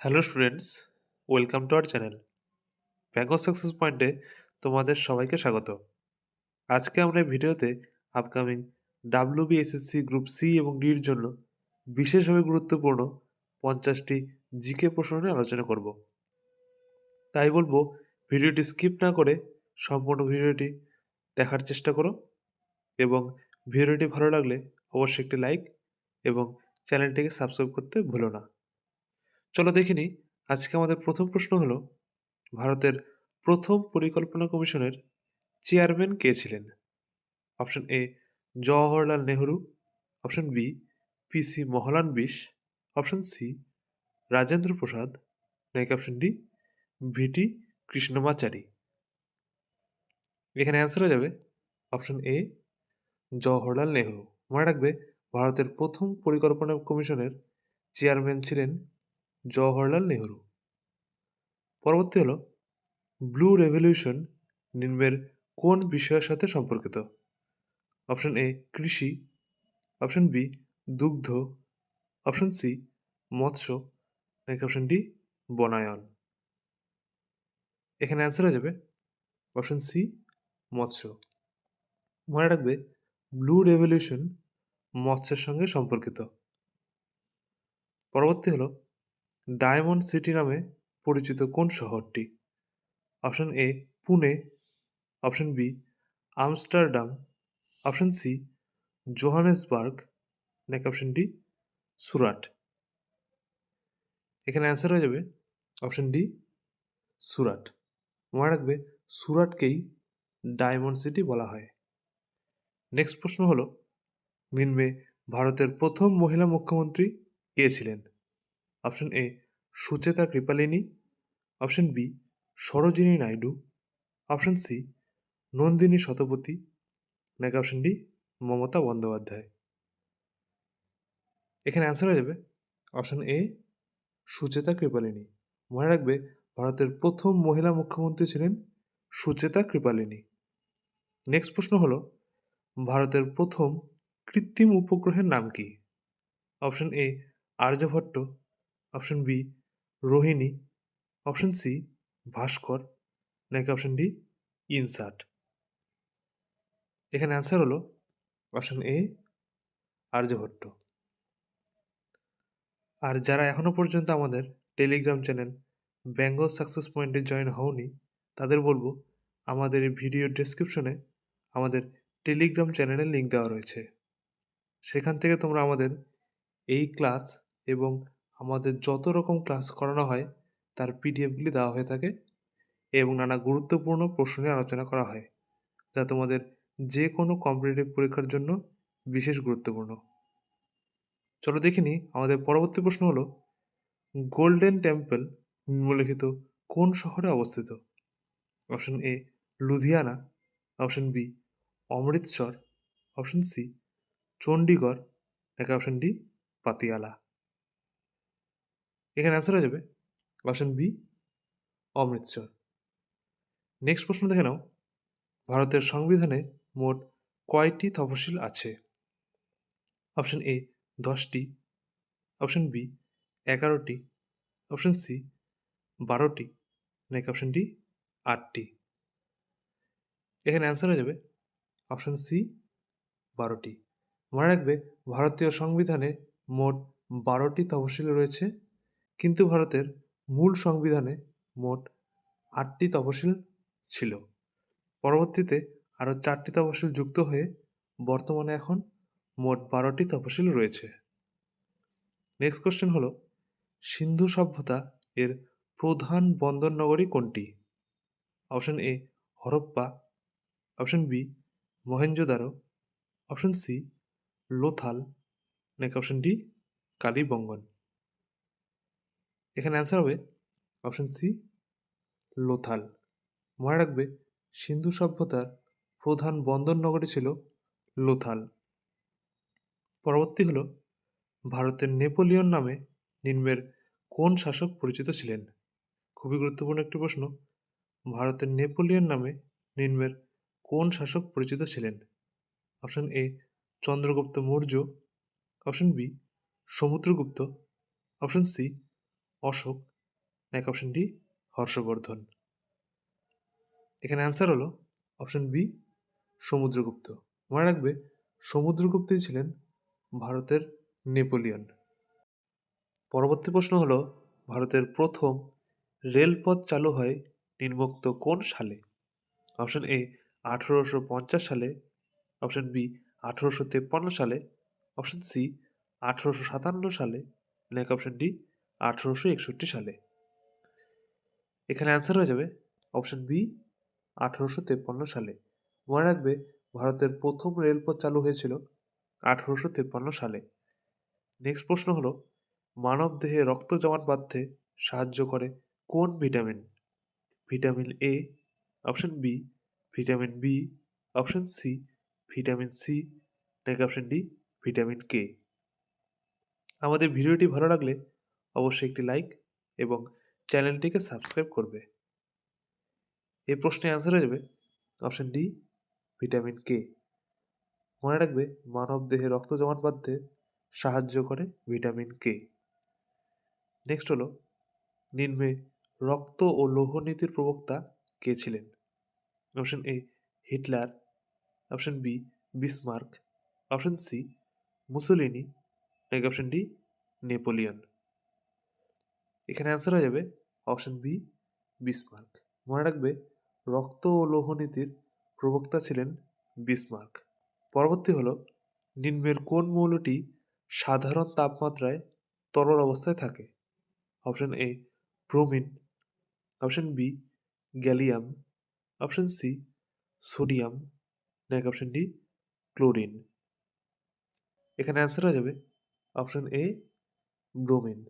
Hello students, welcome to our channel. Bengal success পয়েন্টে তোমাদের সবাইকে স্বাগত। আজকে আমরা এই ভিডিওতে upcoming W BSSC group C এবং ডির জন্য বিশেষভাবে গুরুত্বপূর্ণ পঞ্চাশটি জিকে প্রশ্ন নিয়ে আলোচনা করব। তাই বলব, ভিডিওটি স্কিপ না করে সম্পূর্ণ ভিডিওটি দেখার চেষ্টা করো এবং ভিডিওটি ভালো লাগলে অবশ্যই একটি লাইক এবং চ্যানেলটিকে সাবস্ক্রাইব করতে ভুলো না। চলো দেখে নিই, আজকে আমাদের প্রথম প্রশ্ন হলো, ভারতের প্রথম পরিকল্পনা কমিশনের চেয়ারম্যান কে ছিলেন? Option A, Jawaharlal Nehru, option B PC Mahalanobis option C, Rajendra Prasad, নাকি অপশন ডি ভিটি কৃষ্ণমাচারী? এখানে অ্যান্সার হয়ে যাবে, অপশন এ, জওহরলাল নেহরু। মনে রাখবে, ভারতের প্রথম পরিকল্পনা কমিশনের চেয়ারম্যান ছিলেন জওহরলাল নেহরু। পরবর্তী হলো, ব্লু রেভলিউশন নিম্নের কোন বিষয়ের সাথে সম্পর্কিত? অপশন এ, কৃষি। অপশন বি, দুগ্ধ। অপশন সি, মৎস্য। নাকি অপশন ডি, বনায়ন। এখানে অ্যান্সার হয়ে যাবে অপশন সি, মৎস্য। মনে রাখবে, ব্লু রেভলিউশন মৎস্যের সঙ্গে সম্পর্কিত। পরবর্তী হলো ডায়মন্ড সিটি নামে পরিচিত কোন শহরটি? Option A, Pune. Option B, Amsterdam. Option C, Johannesburg. নাকি অপশন ডি, সুরাট। এখানে অ্যান্সার হয়ে যাবে অপশন ডি, সুরাট। মনে রাখবে সুরাটকেই ডায়মন্ড সিটি বলা হয়। নেক্সট প্রশ্ন হলো নিম্নে ভারতের প্রথম মহিলা মুখ্যমন্ত্রী কে ছিলেন? Option A Sucheta Kripalani option B Sarojini Naidu option C Nandini Satpathy নাকি অপশন ডি মমতা বন্দ্যোপাধ্যায় এখানে অ্যান্সার হয়ে যাবে অপশন এ সুচেতা কৃপালিনী মনে রাখবে, ভারতের প্রথম মহিলা মুখ্যমন্ত্রী ছিলেন সুচেতা কৃপালিনী নেক্সট প্রশ্ন হল, ভারতের প্রথম কৃত্রিম উপগ্রহের নাম কি? Option A Aryabhata option B, Rohini. Option C, Bhaskara. নাকি অপশন ডি, ইনসার্ট। এখানে অ্যান্সার হলো অপশন এ, আর্যভট্ট। আর যারা এখনও পর্যন্ত আমাদের টেলিগ্রাম চ্যানেল বেঙ্গল সাকসেস পয়েন্টে জয়েন হওনি, তাদের বলব আমাদের এই ভিডিও ডেসক্রিপশনে আমাদের টেলিগ্রাম চ্যানেলের লিঙ্ক দেওয়া রয়েছে। সেখান থেকে তোমরা আমাদের এই ক্লাস এবং আমাদের যত রকম ক্লাস করানো হয়, তার পিডিএফগুলি দেওয়া হয়ে থাকে এবং নানা গুরুত্বপূর্ণ প্রশ্ন নিয়ে আলোচনা করা হয়, যা তোমাদের যে কোনো কম্পিটিটিভ পরীক্ষার জন্য বিশেষ গুরুত্বপূর্ণ। চলো দেখে নিই, আমাদের পরবর্তী প্রশ্ন হলো গোল্ডেন টেম্পল নিম্নলিখিত কোন শহরে অবস্থিত? Option A Ludhiana option B Amritsar option C Chandigarh নাকি অপশন ডি পাতিয়ালা এখানে অ্যান্সার হয়ে যাবে অপশন বি অমৃতসর। নেক্সট প্রশ্ন দেখে নাও। ভারতের সংবিধানে মোট কয়টি তফসিল আছে? অপশন এ দশটি। অপশন বি এগারোটি। অপশন সি বারোটি। নাকি অপশন ডি আটটি। এখানে অ্যান্সার হয়ে যাবে। অপশন সি বারোটি। মনে রাখবে, ভারতীয় সংবিধানে মোট বারোটি তফসিল রয়েছে। কিন্তু ভারতের মূল সংবিধানে মোট আটটি তফসিল ছিল। পরবর্তীতে আরও চারটি তফসিল যুক্ত হয়ে বর্তমানে এখন মোট বারোটি তফসিল রয়েছে। নেক্সট কোশ্চেন হলো, সিন্ধু সভ্যতা এর প্রধান বন্দর নগরী কোনটি? Option A Harappa. Option B Mohenjodaro. Option C Lothal. নাকি অপশন ডি কালীবঙ্গন। এখানে অ্যান্সার হবে অপশন সি লোথাল মনে রাখবে, সিন্ধু সভ্যতার প্রধান বন্দর নগরী ছিল লোথাল পরবর্তী হল, ভারতের নেপোলিয়ন নামে নিম্নের কোন শাসক পরিচিত ছিলেন? খুবই গুরুত্বপূর্ণ একটি প্রশ্ন। ভারতের নেপোলিয়ন নামে নিম্নের কোন শাসক পরিচিত ছিলেন? Option A Chandragupta Maurya. Option B Samudragupta. Option C Ashoka. নাকি অপশন ডি হর্ষবর্ধন। এখানে অ্যান্সার হলো অপশন বি সমুদ্রগুপ্ত। মনে রাখবে, সমুদ্রগুপ্তই ছিলেন ভারতের নেপোলিয়ন। পরবর্তী প্রশ্ন হলো, ভারতের প্রথম রেলপথ চালু হয় নিম্নোক্ত কোন সালে? অপশন এ আঠেরোশো পঞ্চাশ সালে। অপশন বি আঠেরোশো তেপ্পান্ন সালে। অপশন সি আঠেরোশো সাতান্ন সালে। নাকি অপশন ডি আঠেরোশো একষট্টি সালে। এখানে অ্যান্সার হয়ে যাবে অপশন বি আঠেরোশো তেপ্পান্ন সালে। মনে রাখবে ভারতের প্রথম রেলপথ চালু হয়েছিল আঠেরোশো তেপ্পান্ন সালে। নেক্সট প্রশ্ন হলো, মানব দেহে রক্ত জমাট বাঁধতে সাহায্য করে কোন vitamin vitamin A option B vitamin B option C vitamin C নাকি অপশন ডি ভিটামিন কে আমাদের ভিডিওটি ভালো লাগলে অবশ্যই একটি লাইক এবং চ্যানেলটিকে সাবস্ক্রাইব করবে। এই প্রশ্নের অ্যান্সার হয়ে যাবে অপশন ডি ভিটামিন কে মনে রাখবে, মানব দেহে রক্ত জমাট বাঁধতে সাহায্য করে ভিটামিন কে নেক্সট হলো, নিম্নে রক্ত ও লৌহ নীতির প্রবক্তা কে ছিলেন? Option A Hitler. Option B Bismarck. Option C Mussolini. নাকি অপশন ডি নেপোলিয়ন। এখানে অ্যান্সার হয়ে যাবে অপশন বি বিসমার্ক মনে রাখবে, রক্ত ও লৌহ নীতির প্রবক্তা ছিলেন বিসমার্ক পরবর্তী হলো, নিম্নের কোন মৌলটি সাধারণ তাপমাত্রায় তরল অবস্থায় থাকে? Option A bromine option B gallium option C sodium নাকি অপশন ডি ক্লোরিন এখানে অ্যান্সার হয়ে যাবে অপশন এ ব্রোমিন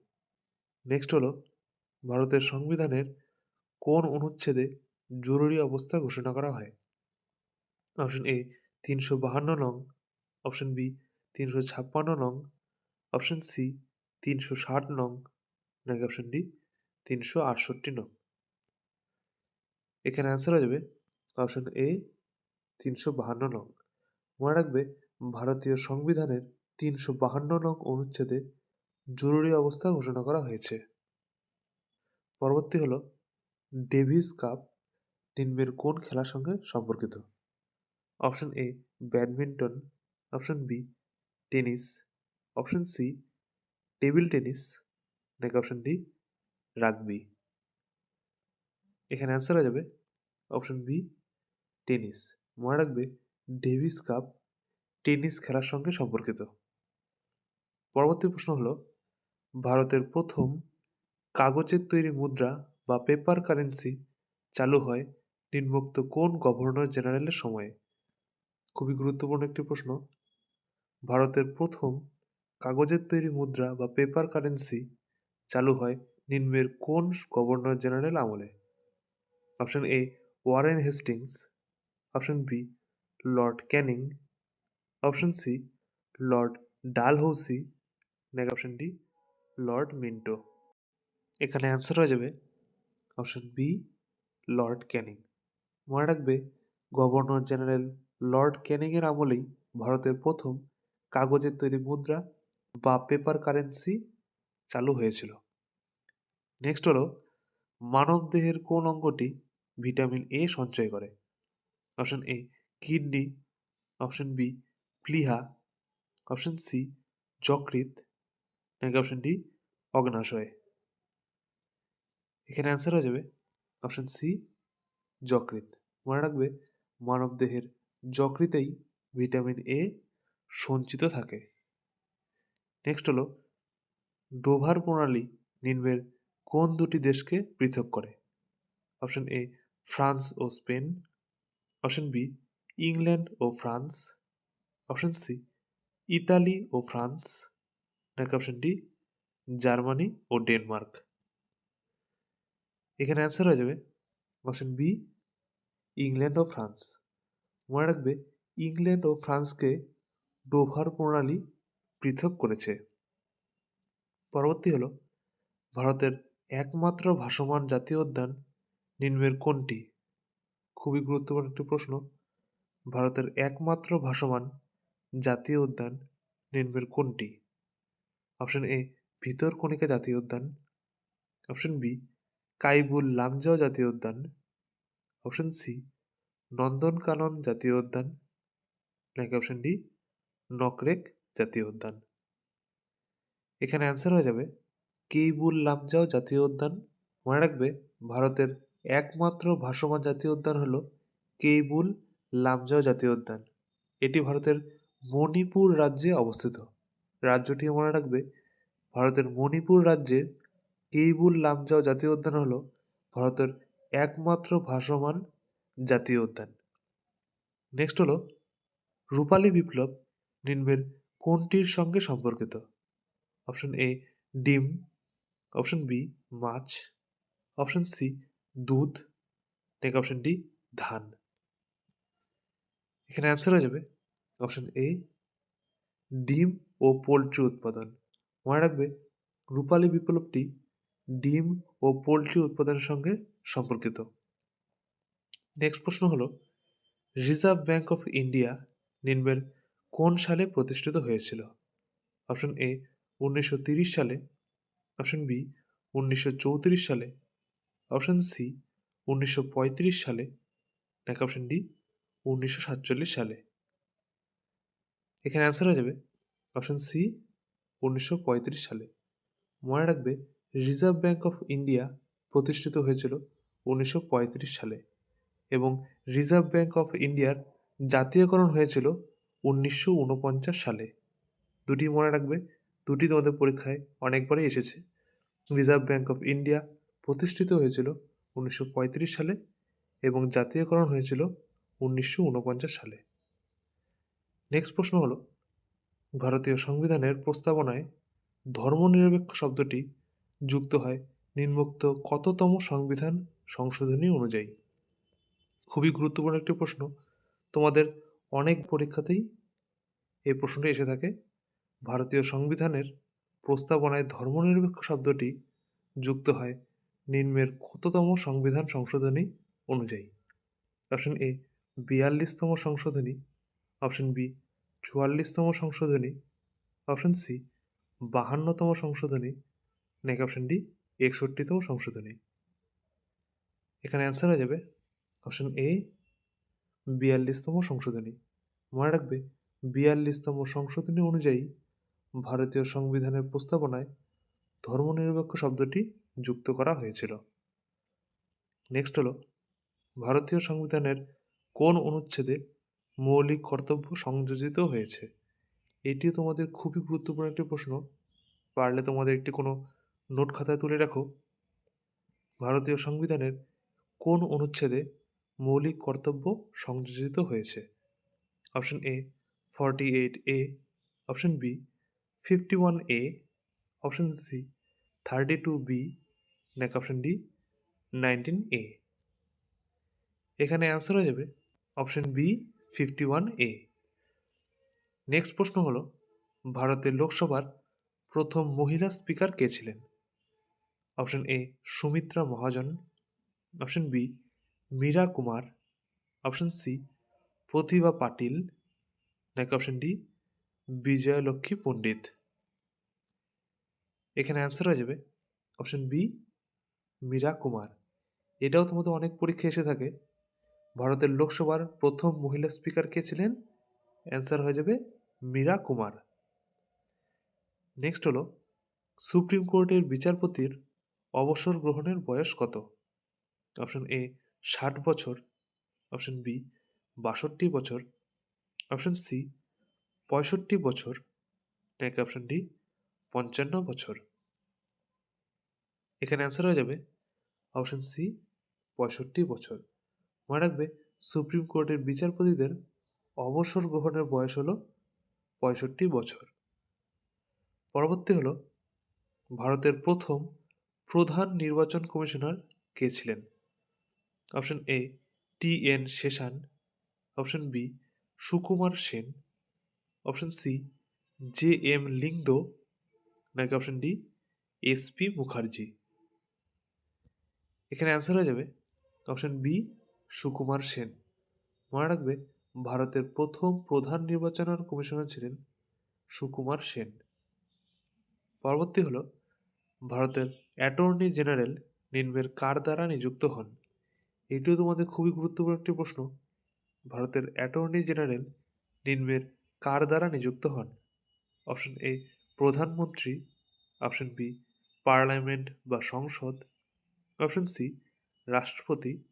নেক্সট হলো, ভারতের সংবিধানের কোন অনুচ্ছেদে জরুরি অবস্থা ঘোষণা করা হয়? অপশন এ তিনশো বাহান্ন নং। অপশন বি তিনশো ছাপ্পান্ন নং। অপশন সি তিনশো ষাট নং। নাকি অপশন ডি তিনশো আটষট্টি নং। এখানে অ্যান্সার হয়ে যাবে অপশন এ তিনশো বাহান্ন নং। মনে রাখবে, ভারতীয় সংবিধানের তিনশো বাহান্ন নং অনুচ্ছেদে জরুরি অবস্থা ঘোষণা করা হয়েছে। পরবর্তী হলো, ডেভিস কাপ নিম্নের কোন খেলার সঙ্গে সম্পর্কিত? Option A badminton. Option B tennis. Option C table tennis. নাকি অপশন ডি রাগবি। এখানে অ্যান্সার হয়ে যাবে অপশন বি টেনিস। মনে রাখবে, ডেভিস কাপ টেনিস খেলার সঙ্গে সম্পর্কিত। পরবর্তী প্রশ্ন হলো ভারতের প্রথম কাগজের তৈরি মুদ্রা বা পেপার কারেন্সি চালু হয় নিম্নোক্ত কোন গভর্নর জেনারেলের সময়ে? খুবই গুরুত্বপূর্ণ একটি প্রশ্ন। ভারতের প্রথম কাগজের তৈরি মুদ্রা বা পেপার কারেন্সি চালু হয় নিম্নের কোন গভর্নর জেনারেল আমলে? Option A Warren Hastings option B Lord Canning option C Lord Dalhousie নাকি অপশন ডি লর্ড মিন্টো। এখানে অ্যান্সার হয়ে যাবে অপশন বি লর্ড ক্যানিং। মনে রাখবে, গভর্নর জেনারেল লর্ড ক্যানিংয়ের আমলেই ভারতের প্রথম কাগজের তৈরি মুদ্রা বা পেপার কারেন্সি চালু হয়েছিল। নেক্সট হলো মানবদেহের কোন অঙ্গটি ভিটামিন এ সঞ্চয় করে? Option A kidney option B প্লিহা। Option C যকৃত নাকি অপশন ডি অগ্নাশয়। এখানে অ্যান্সার হয়ে যাবে অপশন সি যকৃত মনে রাখবে মানবদেহের যকৃতেই ভিটামিন এ সঞ্চিত থাকে। নেক্সট হলো, ডোভার প্রণালী নিম্নের কোন দুটি দেশকে পৃথক করে? অপশন এ ফ্রান্স ও স্পেন। অপশন বি ইংল্যান্ড ও ফ্রান্স। অপশন সি ইতালি ও ফ্রান্স। নাকি অপশন ডি জার্মানি ও ডেনমার্ক। এখানে অ্যান্সার হয়ে যাবে অপশন বি ইংল্যান্ড ও ফ্রান্স। মনে রাখবে, ইংল্যান্ড ও ফ্রান্সকে ডোভার প্রণালী পৃথক করেছে। পরবর্তী হলো, ভারতের একমাত্র ভাসমান জাতীয় উদ্যান নিম্নের কোনটি? খুবই গুরুত্বপূর্ণ একটি প্রশ্ন। ভারতের একমাত্র ভাসমান জাতীয় উদ্যান নিম্নের কোনটি? অপশন এ ভিতরকণিকা জাতীয় উদ্যান। অপশন বি কাইবুল লামজাও জাতীয় উদ্যান। অপশন সি নন্দনকানন জাতীয় উদ্যান। নাকি অপশন ডি নকরেক জাতীয় উদ্যান। এখানে অ্যান্সার হয়ে যাবে, কেইবুল লামজাও জাতীয় উদ্যান। মনে রাখবে, ভারতের একমাত্র ভাসমান জাতীয় উদ্যান হলো কেইবুল লামজাও জাতীয় উদ্যান। এটি ভারতের মণিপুর রাজ্যে অবস্থিত। রাজ্যটি মনে রাখবে ভারতের মণিপুর রাজ্যের কেইবুল লামজাও জাতীয় উদ্যান হল ভারতের একমাত্র ভাসমান জাতীয় উদ্যান। নেক্সট হলো রূপালী বিপ্লব নিম্নের কোনটির সঙ্গে সম্পর্কিত? অপশন এ ডিম। অপশন বি মাছ। অপশন সি দুধ। নাকি অপশন ডি ধান। এখানে অ্যান্সার হয়ে যাবে। অপশন এ ডিম। ও পোলট্রি উৎপাদন। মনে রাখবে, রূপালী বিপ্লবটি ডিম ও পোলট্রি উৎপাদনের সঙ্গে সম্পর্কিত। নেক্সট প্রশ্ন হলো রিজার্ভ ব্যাঙ্ক অফ ইন্ডিয়া নিম্নের কোন সালে প্রতিষ্ঠিত হয়েছিল? অপশন এ উনিশশো সালে। অপশন বি উনিশশো চৌত্রিশ সালে। অপশন সি উনিশশো পঁয়ত্রিশ সালে। নাকি অপশন ডি উনিশশো সাতচল্লিশ সালে। এখানে অ্যান্সার হয়ে যাবে অপশন সি, উনিশশো পঁয়ত্রিশ সালে। মনে রাখবে, রিজার্ভ ব্যাঙ্ক অফ ইন্ডিয়া প্রতিষ্ঠিত হয়েছিল উনিশশো পঁয়ত্রিশ সালে এবং রিজার্ভ ব্যাঙ্ক অফ ইন্ডিয়ার জাতীয়করণ হয়েছিল উনিশশো ঊনপঞ্চাশ সালে। দুটি মনে রাখবে, দুটি তোমাদের পরীক্ষায় অনেকবারই এসেছে। রিজার্ভ ব্যাঙ্ক অফ ইন্ডিয়া প্রতিষ্ঠিত হয়েছিল উনিশশো পঁয়ত্রিশ সালে এবং জাতীয়করণ হয়েছিল উনিশশো ঊনপঞ্চাশ সালে। নেক্সট প্রশ্ন হলো ভারতীয় সংবিধানের প্রস্তাবনায় ধর্মনিরপেক্ষ শব্দটি যুক্ত হয় নিম্নোক্ত কততম সংবিধান সংশোধনী অনুযায়ী? খুবই গুরুত্বপূর্ণ একটি প্রশ্ন। তোমাদের অনেক পরীক্ষাতেই এই প্রশ্নটি এসে থাকে। ভারতীয় সংবিধানের প্রস্তাবনায় ধর্মনিরপেক্ষ শব্দটি যুক্ত হয় নিম্নের কততম সংবিধান সংশোধনী অনুযায়ী? অপশন এ, বিয়াল্লিশতম সংশোধনী। অপশন বি চুয়াল্লিশতম সংশোধনী অপশন সি বাহান্নতম সংশোধনী নাকি অপশন ডি একষট্টিতম সংশোধনী। এখানে অ্যান্সার হয়ে যাবে অপশন এ বিয়াল্লিশতম সংশোধনী। মনে রাখবে, বিয়াল্লিশতম সংশোধনী অনুযায়ী ভারতীয় সংবিধানের প্রস্তাবনায় ধর্মনিরপেক্ষ শব্দটি যুক্ত করা হয়েছিল। নেক্সট হলো, ভারতীয় সংবিধানের কোন অনুচ্ছেদে মৌলিক কর্তব্য সংযোজিত হয়েছে। এটিও তোমাদের খুবই গুরুত্বপূর্ণ একটি প্রশ্ন। পারলে তোমাদের একটি কোনো নোট খাতায় তুলে রাখো। ভারতীয় সংবিধানের কোন অনুচ্ছেদে মৌলিক কর্তব্য সংযোজিত হয়েছে? Option A, forty eight A. Option B, fifty one A. Option C, thirty two B. নাকি অপশন ডি, নাইনটিন এ। এখানে অ্যান্সার হয়ে যাবে। Option B fifty one A. Next প্রশ্ন হলো, ভারতের লোকসভার প্রথম মহিলা স্পিকার কে ছিলেন? Option A, Sumitra Mahajan. Option B, Meira Kumar. Option C, Pratibha Patil. নাকি অপশন ডি, বিজয়লক্ষ্মী পণ্ডিত। এখানে অ্যান্সার হয়ে যাবে। Option B, Meira Kumar. এটাও তোমাদের অনেক পরীক্ষা এসে থাকে। ভারতের লোকসভার প্রথম মহিলা স্পিকার কে ছিলেন? অ্যান্সার হয়ে যাবে মীরা কুমার। নেক্সট হলো, সুপ্রিম কোর্টের বিচারপতির অবসর গ্রহণের বয়স কত? অপশন এ, ষাট বছর। অপশন বি, বাষট্টি বছর। অপশন সি, পঁয়ষট্টি বছর। নাকি অপশন ডি, পঞ্চান্ন বছর। এখানে অ্যান্সার হয়ে যাবে অপশন সি, পঁয়ষট্টি বছর। মনে রাখবে সুপ্রিম কোর্টের বিচারপতিদের অবসর গ্রহণের বয়স হলো পঁয়ষট্টি বছর। পরবর্তী হলো ভারতের প্রথম প্রধান নির্বাচন কমিশনার কে ছিলেন? Option A, T N Seshan option B, Sukumar Sen. Option C, J M Lyngdoh নাকি option D, S P Mukherjee. এখানে অ্যান্সার হয়ে যাবে। Option B Sukumar Sen. মনে রাখবে, ভারতের প্রথম প্রধান নির্বাচন কমিশনার ছিলেন সুকুমার সেন। পরবর্তী হল, ভারতের অ্যাটর্নি জেনারেল নিম্নের কার দ্বারা নিযুক্ত হন? এটিও তোমাদের খুবই গুরুত্বপূর্ণ একটি প্রশ্ন। ভারতের অ্যাটর্নি জেনারেল নিম্নের কার দ্বারা নিযুক্ত হন? অপশন এ, প্রধানমন্ত্রী। অপশন বি, পার্লামেন্ট বা সংসদ। অপশন সি, রাষ্ট্রপতি।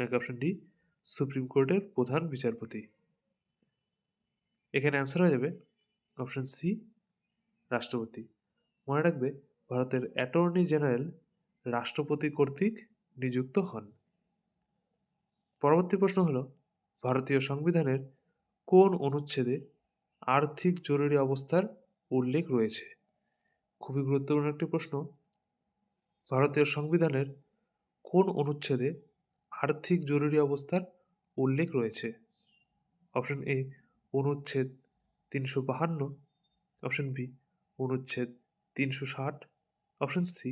নাকি অপশন ডি সুপ্রিম কোর্টের প্রধান বিচারপতি। এখানে অ্যান্সার হয়ে যাবে অপশন সি রাষ্ট্রপতি। মনে রাখবে, ভারতের অ্যাটর্নি জেনারেল রাষ্ট্রপতি কর্তৃক নিযুক্ত হন। পরবর্তী প্রশ্ন হল, ভারতীয় সংবিধানের কোন অনুচ্ছেদে আর্থিক জরুরি অবস্থার উল্লেখ রয়েছে? খুবই গুরুত্বপূর্ণ একটি প্রশ্ন। ভারতীয় সংবিধানের কোন অনুচ্ছেদে আর্থিক জরুরি অবস্থার উল্লেখ রয়েছে। অপশন এ অনুচ্ছেদ তিনশো বাহান্ন। অপশন বি অনুচ্ছেদ তিনশো ষাট। অপশন সি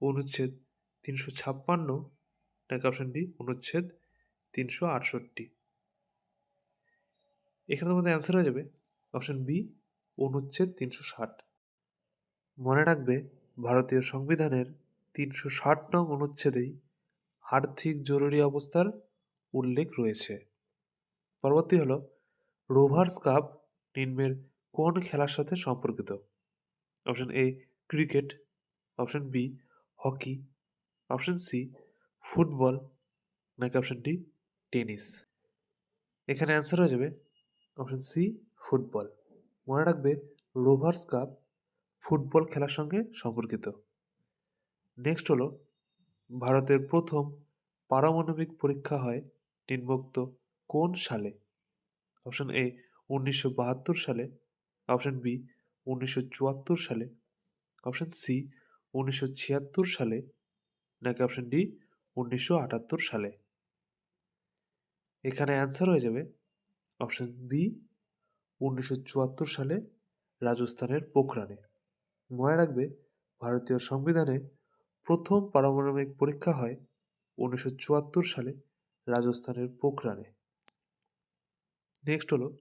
অনুচ্ছেদ তিনশো ছাপ্পান্ন। নাকি অপশন ডি অনুচ্ছেদ তিনশো আটষট্টি। এখানে তোমাদের অ্যান্সার হয়ে যাবে। অপশন বি অনুচ্ছেদ তিনশো ষাট। মনে রাখবে, ভারতীয় সংবিধানের তিনশো ষাট নং অনুচ্ছেদেই আর্থিক জরুরি অবস্থার উল্লেখ রয়েছে। পরবর্তী হলো রোভার্স কাপ নিম্নের কোন খেলার সাথে সম্পর্কিত? Option A cricket option B hockey option C football নাকি অপশন ডি টেনিস এখানে অ্যান্সার হয়ে যাবে অপশন সি ফুটবল মনে রাখবে রোভার্স কাপ ফুটবল খেলার সঙ্গে সম্পর্কিত। নেক্সট হলো ভারতের প্রথম পারমাণবিক পরীক্ষা হয় নিম্নোক্ত কোন সালে? অপশন এ উনিশশো বাহাত্তর সালে। অপশন বি উনিশশো চুয়াত্তর সালে। অপশন সি উনিশশো ছিয়াত্তর সালে। নাকি অপশন ডি উনিশশো আটাত্তর সালে? এখানে অ্যান্সার হয়ে যাবে অপশন বি উনিশশো চুয়াত্তর সালে রাজস্থানের পোখরানে। মনে রাখবে, ভারতীয় সংবিধানে প্রথম পারমাণবিক পরীক্ষা হয় উনিশশো চুয়াত্তর সালে রাজস্থানের পোখরানে। নেক্সট হলো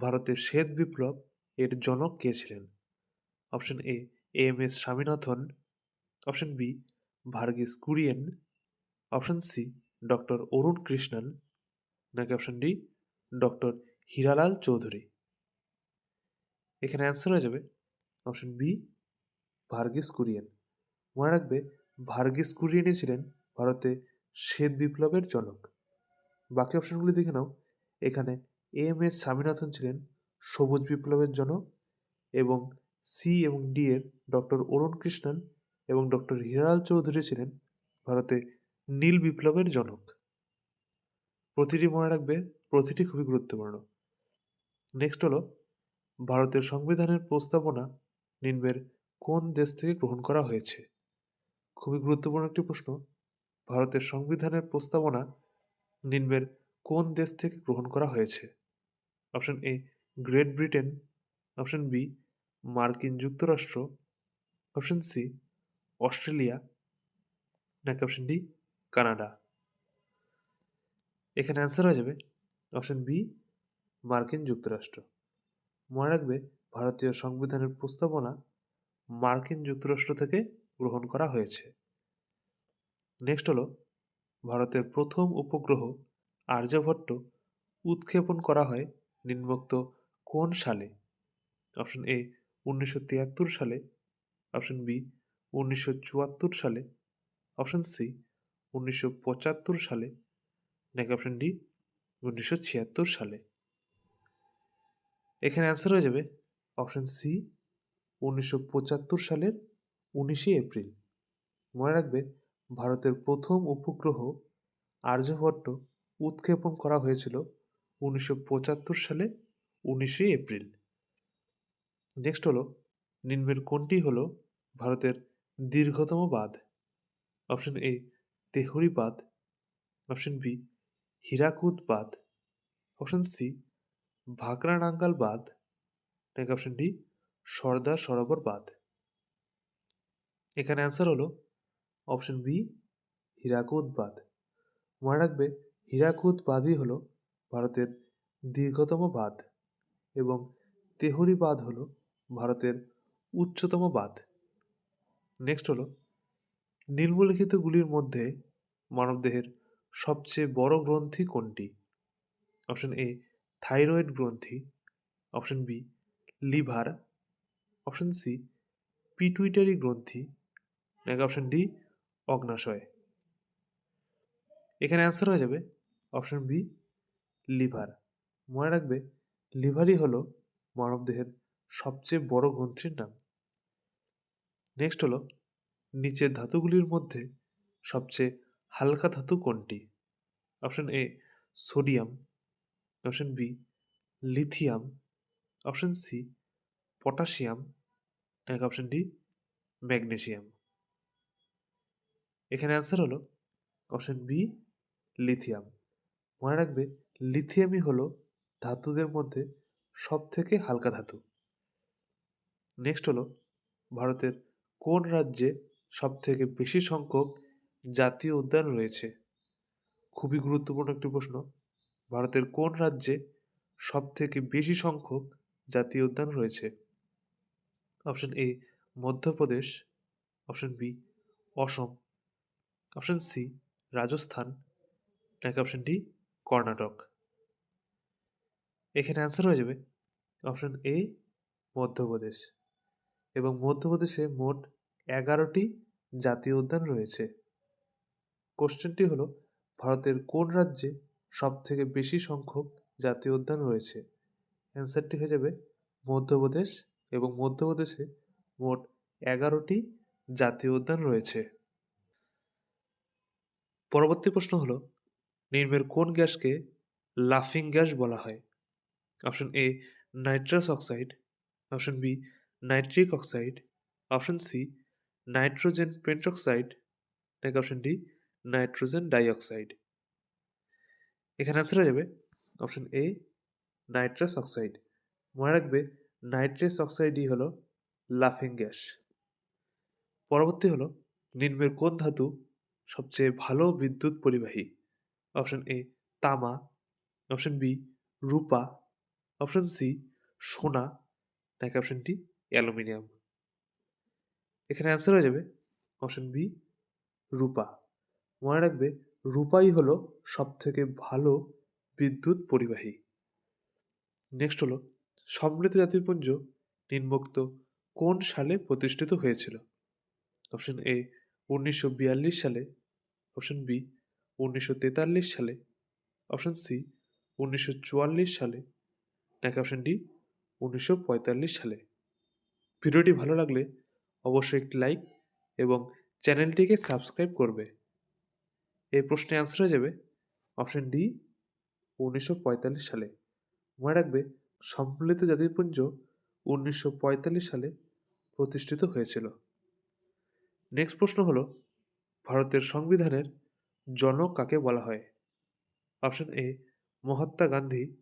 ভারতের শ্বেত বিপ্লব, এর জনক কে ছিলেন? Option A M S Swaminathan. Option B Verghese Kurien. Option C doctor Arun Krishnan. নাকি option D doctor Hiralal Chowdhury? এখানে অ্যান্সার হয়ে যাবে অপশন বি ভার্গিস কুরিয়েন। মনে রাখবে, ভার্গিস কুরিয়েনই ছিলেন ভারতে শ্বেত বিপ্লবের জনক বাকি অপশনগুলি দেখে নাও। এখানে এম এস স্বামীনাথন ছিলেন সবুজ বিপ্লবের জনক এবং সি এবং ডি এর ডক্টর অরুণ কৃষ্ণন এবং ডক্টর হীরালাল চৌধুরী ছিলেন ভারতে নীল বিপ্লবের জনক। প্রতিটি মনে রাখবে, প্রতিটি খুবই গুরুত্বপূর্ণ। নেক্সট হলো ভারতের সংবিধানের প্রস্তাবনা নিম্নের কোন দেশ থেকে গ্রহণ করা হয়েছে? খুবই গুরুত্বপূর্ণ একটি প্রশ্ন। ভারতের সংবিধানের প্রস্তাবনা নিম্নের কোন দেশ থেকে গ্রহণ করা হয়েছে? Option A, Great Britain. Option B, মার্কিন যুক্তরাষ্ট্র। Option C, Australia. নাকি অপশন ডি, কানাডা। এখানে অ্যান্সার হয়ে যাবে। অপশন বি, মার্কিন যুক্তরাষ্ট্র। মনে রাখবে, ভারতীয় সংবিধানের প্রস্তাবনা মার্কিন যুক্তরাষ্ট্র থেকে গ্রহণ করা হয়েছে। নেক্সট হলো, ভারতের প্রথম উপগ্রহ আর্যভট্ট উৎক্ষেপণ করা হয় নিম্নোক্ত কোন সালে? অপশন এ উনিশশো তিয়াত্তর সালে। অপশন বি উনিশশো চুয়াত্তর সালে। অপশন সি উনিশশো পঁচাত্তর সালে। নাকি অপশন ডি উনিশশো ছিয়াত্তর সালে। এখানে অ্যান্সার হয়ে যাবে অপশন সি উনিশশো পঁচাত্তর সালের উনিশে এপ্রিল। মনে রাখবে, ভারতের প্রথম উপগ্রহ আর্যভট্ট উৎক্ষেপণ করা হয়েছিল উনিশশো পঁচাত্তর সালে, উনিশে এপ্রিল। নেক্সট হলো, নিম্নের কোনটি হলো ভারতের দীর্ঘতম বাঁধ? অপশন এ তেহরি বাঁধ। অপশন বি হীরাকুদ বাঁধ। অপশন সি ভাকরা নাঙ্গাল বাঁধ। নাকি অপশন ডি সর্দার সরোবর বাঁধ। এখানে অ্যান্সার হলো অপশন বি হীরাকুদ বাঁধ মনে রাখবে হীরাকুদ বাঁধই হলো ভারতের দীর্ঘতম বাঁধ এবং তেহরি বাঁধ হলো ভারতের উচ্চতম বাঁধ। নেক্সট হলো নিম্নলিখিতগুলির মধ্যে মানবদেহের সবচেয়ে বড় গ্রন্থি কোনটি? অপশন এ থাইরয়েড গ্রন্থি। Option B liver option C pituitary গ্রন্থি। নাকি অপশন ডি, অগ্নাশয়। এখানে অ্যান্সার হয়ে যাবে অপশন বি, লিভার। মনে রাখবে, লিভারই হলো মানবদেহের সবচেয়ে বড় গ্রন্থির নাম। নেক্সট হলো, নিচের ধাতুগুলির মধ্যে সবচেয়ে হালকা ধাতু কোনটি? Option A, sodium. Option B, lithium. Option C, potassium. নাকি অপশন ডি ম্যাগনেসিয়াম এখানে অ্যান্সার হলো অপশন বি লিথিয়াম মনে রাখবে লিথিয়ামই হলো ধাতুদের মধ্যে সব থেকে হালকা ধাতু। নেক্সট হলো ভারতের কোন রাজ্যে সব থেকে বেশি সংখ্যক জাতীয় উদ্যান রয়েছে? খুবই গুরুত্বপূর্ণ একটি প্রশ্ন। ভারতের কোন রাজ্যে সব থেকে বেশি সংখ্যক জাতীয় উদ্যান রয়েছে? Option A Madhya Pradesh. Option B Assam. Option C, Rajasthan. নাকি অপশন ডি, কর্ণাটক। এখানে অ্যান্সার হয়ে যাবে অপশন এ, মধ্যপ্রদেশ। এবং মধ্যপ্রদেশে মোট এগারোটি জাতীয় উদ্যান রয়েছে। কোশ্চেনটি হলো, ভারতের কোন রাজ্যে সব থেকে বেশি সংখ্যক জাতীয় উদ্যান রয়েছে? অ্যান্সারটি হয়ে যাবে মধ্যপ্রদেশ এবং মধ্যপ্রদেশে মোট এগারোটি জাতীয় উদ্যান রয়েছে। পরবর্তী প্রশ্ন হলো, নির্মের কোন গ্যাসকে লাফিং গ্যাস বলা হয়? Option A nitrous oxide. Option B nitric oxide. Option C nitrogen pentoxide নাকি অপশন ডি নাইট্রোজেন ডাইঅক্সাইড। এখানে অ্যান্সার হয়ে যাবে। Option A nitrous oxide. মনে রাখবে, নাইট্রাস অক্সাইডই হলো লাফিং গ্যাস। পরবর্তী হলো নিম্নের কোন ধাতু সবচেয়ে ভালো বিদ্যুৎ পরিবাহী। অপশন এ তামা। অপশন বি রূপা। অপশন সি সোনা। নাকি অপশন ডি অ্যালুমিনিয়াম। এখানে অ্যান্সার হয়ে যাবে অপশন বি রূপা। মনে রাখবে, রূপাই হলো সব থেকে ভালো বিদ্যুৎ পরিবাহী। নেক্সট হলো, সমৃদ্ধ জাতিপুঞ্জ নিম্নোক্ত কোন সালে প্রতিষ্ঠিত হয়েছিল? অপশন এ উনিশশো বিয়াল্লিশ সালে অপশন বি উনিশশো তেতাল্লিশ সালে অপশন সি উনিশশো চুয়াল্লিশ সালে, নাকি অপশন ডি উনিশশো পঁয়তাল্লিশ সালে। ভিডিওটি ভালো লাগলে অবশ্যই একটি লাইক এবং চ্যানেলটিকে সাবস্ক্রাইব করবে। এই প্রশ্নে অ্যান্সার হয়ে যাবে অপশন ডি উনিশশো পঁয়তাল্লিশ সালে। মনে রাখবে, সম্মিলিত জাতিপুঞ্জ উনিশশো পঁয়তাল্লিশ সালে প্রতিষ্ঠিত হয়েছিল। নেক্সট প্রশ্ন হলো, ভারতের সংবিধানের জনক কাকে বলা হয়? Option A Mahatma Gandhi.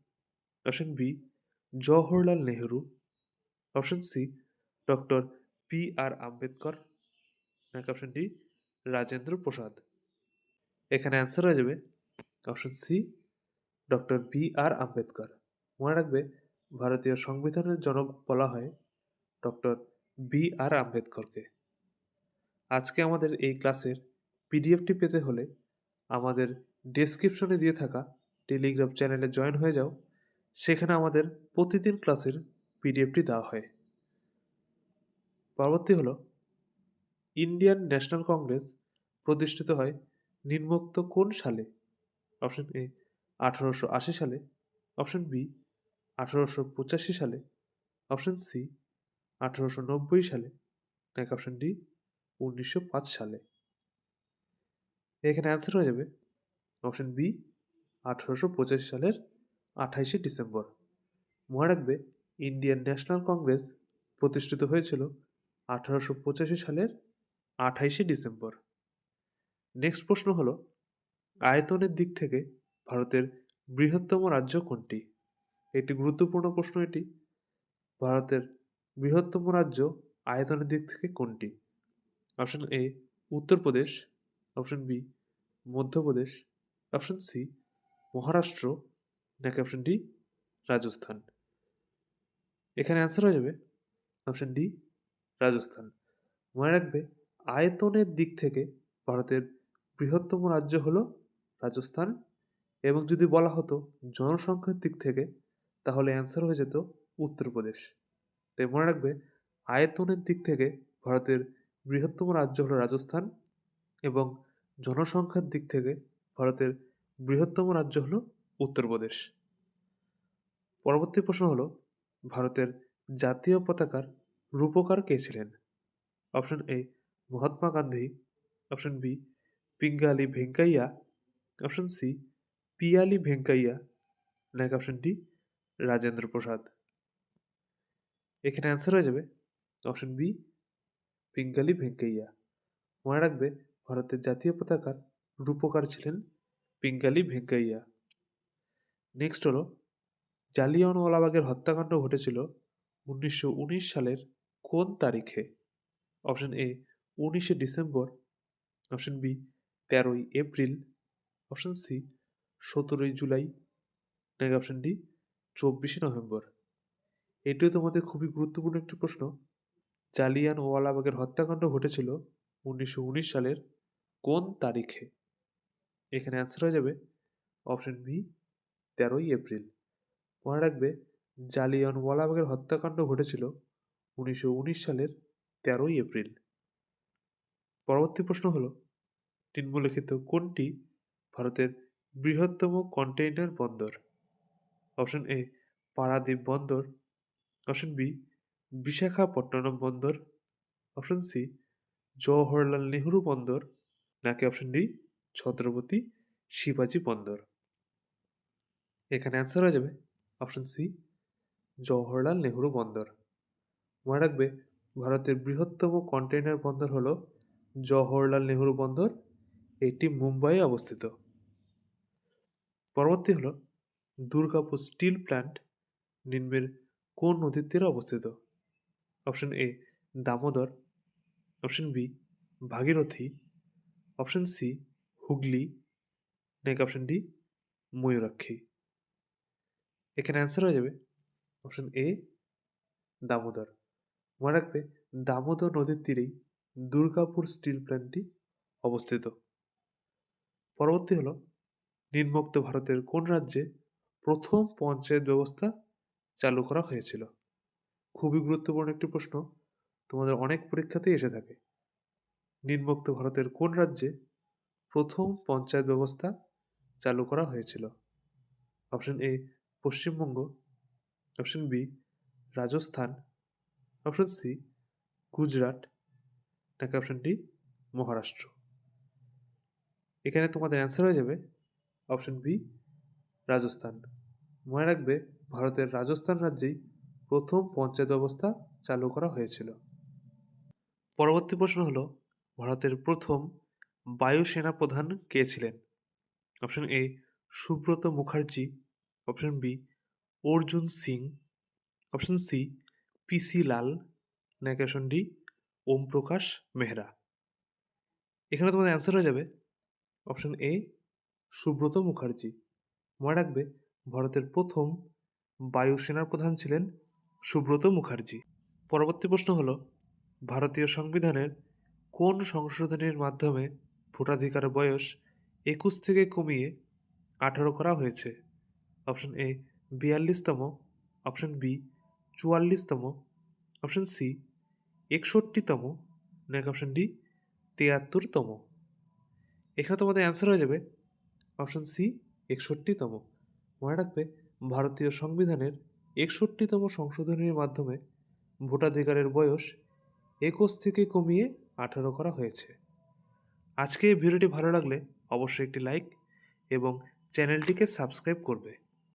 Option B Jawaharlal Nehru. Option C doctor P R Ambedkar. নাকি অপশন ডি রাজেন্দ্র প্রসাদ। এখানে অ্যান্সার হয়ে যাবে। Option C doctor B R Ambedkar. মনে রাখবে, ভারতীয় সংবিধানের জনক বলা হয় ডক্টর বি আর আম্বেদকরকে। আজকে আমাদের এই ক্লাসের পিডিএফটি পেতে হলে আমাদের ডেসক্রিপশনে দিয়ে থাকা টেলিগ্রাম চ্যানেলে জয়েন হয়ে যাও। সেখানে আমাদের প্রতিদিন ক্লাসের পিডিএফটি দেওয়া হয়। পরবর্তী হলো ইন্ডিয়ান ন্যাশনাল কংগ্রেস প্রতিষ্ঠিত হয় নিম্নোক্ত কোন সালে? অপশন এ আঠারোশো আশি সালে। অপশন বি আঠারোশো পঁচাশি সালে। অপশন সি আঠারোশো নব্বই সালে। নাকি অপশন ডি উনিশশো পাঁচ সালে। এখানে অ্যান্সার হয়ে যাবে অপশন বি আঠারোশো পঁচাশি সালের আঠাইশে ডিসেম্বর। মনে রাখবে ইন্ডিয়ান ন্যাশনাল কংগ্রেস প্রতিষ্ঠিত হয়েছিল আঠারোশো পঁচাশি সালের আঠাইশে ডিসেম্বর। নেক্সট প্রশ্ন হলো, আয়তনের দিক থেকে ভারতের বৃহত্তম রাজ্য কোনটি? একটি গুরুত্বপূর্ণ প্রশ্ন এটি। ভারতের বৃহত্তম রাজ্য আয়তনের দিক থেকে কোনটি? Option A Uttar Pradesh option B Madhya Pradesh option C Maharashtra নাকি অপশন ডি রাজস্থান এখানে অ্যান্সার হয়ে যাবে অপশন ডি রাজস্থান মনে রাখবে, আয়তনের দিক থেকে ভারতের বৃহত্তম রাজ্য হলো রাজস্থান এবং যদি বলা হতো জনসংখ্যার দিক থেকে, তাহলে অ্যান্সার হয়ে যেত উত্তরপ্রদেশ তাই মনে রাখবে, আয়তনের দিক থেকে ভারতের বৃহত্তম রাজ্য হলো রাজস্থান এবং জনসংখ্যার দিক থেকে ভারতের বৃহত্তম রাজ্য হলো উত্তরপ্রদেশ। পরবর্তী প্রশ্ন হলো, ভারতের জাতীয় পতাকার রূপকার কে ছিলেন? Option A, Mahatma Gandhi, option B, Pingali Venkayya, option C, Piyali Venkayya নাকি অপশন ডি, রাজেন্দ্র প্রসাদ। এখানে অ্যান্সার হয়ে যাবে অপশন বি পিঙ্গালি ভেঙ্কাইয়া। মনে রাখবে ভারতের জাতীয় পতাকার রূপকার ছিলেন পিঙ্গালি ভেঙ্কাইয়া। নেক্সট হলো জালিয়ানওয়ালাবাগের হত্যাকাণ্ড ঘটেছিল উনিশশো উনিশ সালের কোন তারিখে? অপশন এ উনিশে ডিসেম্বর। অপশন বি তেরোই এপ্রিল। অপশন সি সতেরোই জুলাই। নাকি অপশন ডি চব্বিশে নভেম্বর। এটিও তোমাদের খুবই গুরুত্বপূর্ণ একটি প্রশ্ন। জালিয়ান ওয়ালাবাগের হত্যাকাণ্ড ঘটেছিল উনিশশো উনিশ সালের কোন তারিখে? এখানে অ্যান্সার হয়ে যাবে অপশন বি তেরোই এপ্রিল। মনে রাখবে জালিয়ান ওয়ালাবাগের হত্যাকাণ্ড ঘটেছিল উনিশশো উনিশ সালের তেরোই এপ্রিল। পরবর্তী প্রশ্ন হলো, নিম্নলিখিত কোনটি ভারতের বৃহত্তম কন্টেইনার বন্দর? অপশন এ পারাদ্বীপ বন্দর। অপশন বি বিশাখাপট্টনম বন্দর অপশন সি জওহরলাল নেহরু বন্দর, নাকি অপশন ডি ছত্রপতি শিবাজি বন্দর? এখানে অ্যান্সার হয়ে যাবে অপশন সি জওহরলাল নেহরু বন্দর। মনে রাখবে, ভারতের বৃহত্তম কন্টেইনার বন্দর হলো জওহরলাল নেহরু বন্দর, এটি মুম্বাইয়ে অবস্থিত। পরবর্তী হলো দুর্গাপুর স্টিল প্ল্যান্ট, নিম্নের কোন নদীর তীরে অবস্থিত? Option A Damodar option B Bhagirathi option C Hooghly neck option D Mayurakshi এখানে অ্যান্সার হয়ে যাবে অপশন এ দামোদর মনে রাখবে দামোদর নদীর তীরেই দুর্গাপুর স্টিল প্ল্যান্টটি অবস্থিত। পরবর্তী হল, নিম্নোক্ত ভারতের কোন রাজ্যে প্রথম পঞ্চায়েত ব্যবস্থা চালু করা হয়েছিল? খুবই গুরুত্বপূর্ণ একটি প্রশ্ন। তোমাদের অনেক পরীক্ষাতেই এসে থাকে। নিম্নোক্ত ভারতের কোন রাজ্যে প্রথম পঞ্চায়েত ব্যবস্থা চালু করা হয়েছিল? Option A, Paschimbanga. Option B, Rajasthan. Option C, Gujarat. নাকি অপশন ডি, মহারাষ্ট্র। এখানে তোমাদের অ্যান্সার হয়ে যাবে অপশন বি, রাজস্থান। মনে রাখবে, ভারতের রাজস্থান রাজ্যেই প্রথম পঞ্চায়েত ব্যবস্থা চালু করা হয়েছিল। পরবর্তী প্রশ্ন হলো, ভারতের প্রথম বায়ুসেনা প্রধান কে ছিলেন? Option A, Subrata Mukherjee. Option B, Arjun Singh. Option C PC Lal. নাকি অপশন ডি ওম প্রকাশ মেহরা। এখানে তোমাদের অ্যান্সার হয়ে যাবে। Option A, Subrata Mukherjee. মনে রাখবে, ভারতের প্রথম বায়ুসেনার প্রধান ছিলেন সুব্রত মুখার্জি। পরবর্তী প্রশ্ন হলো, ভারতীয় সংবিধানের কোন সংশোধনীর মাধ্যমে ভোটাধিকার বয়স একুশ থেকে কমিয়ে আঠারো করা হয়েছে? অপশন এ, বিয়াল্লিশতম। অপশন বি, চুয়াল্লিশতম। অপশন সি, একষট্টিতম। নাকি অপশন ডি, তিয়াত্তরতম। এখানে তোমাদের অ্যান্সার হয়ে যাবে অপশন সি, একষট্টিতম। মনে রাখবে, ভারতীয় সংবিধানের একষট্টিতম সংশোধনীর মাধ্যমে ভোটাধিকারের বয়স একুশ থেকে কমিয়ে আঠারো করা হয়েছে। আজকে এই ভিডিওটি ভালো লাগলে অবশ্যই একটি লাইক এবং চ্যানেলটিকে সাবস্ক্রাইব করবে।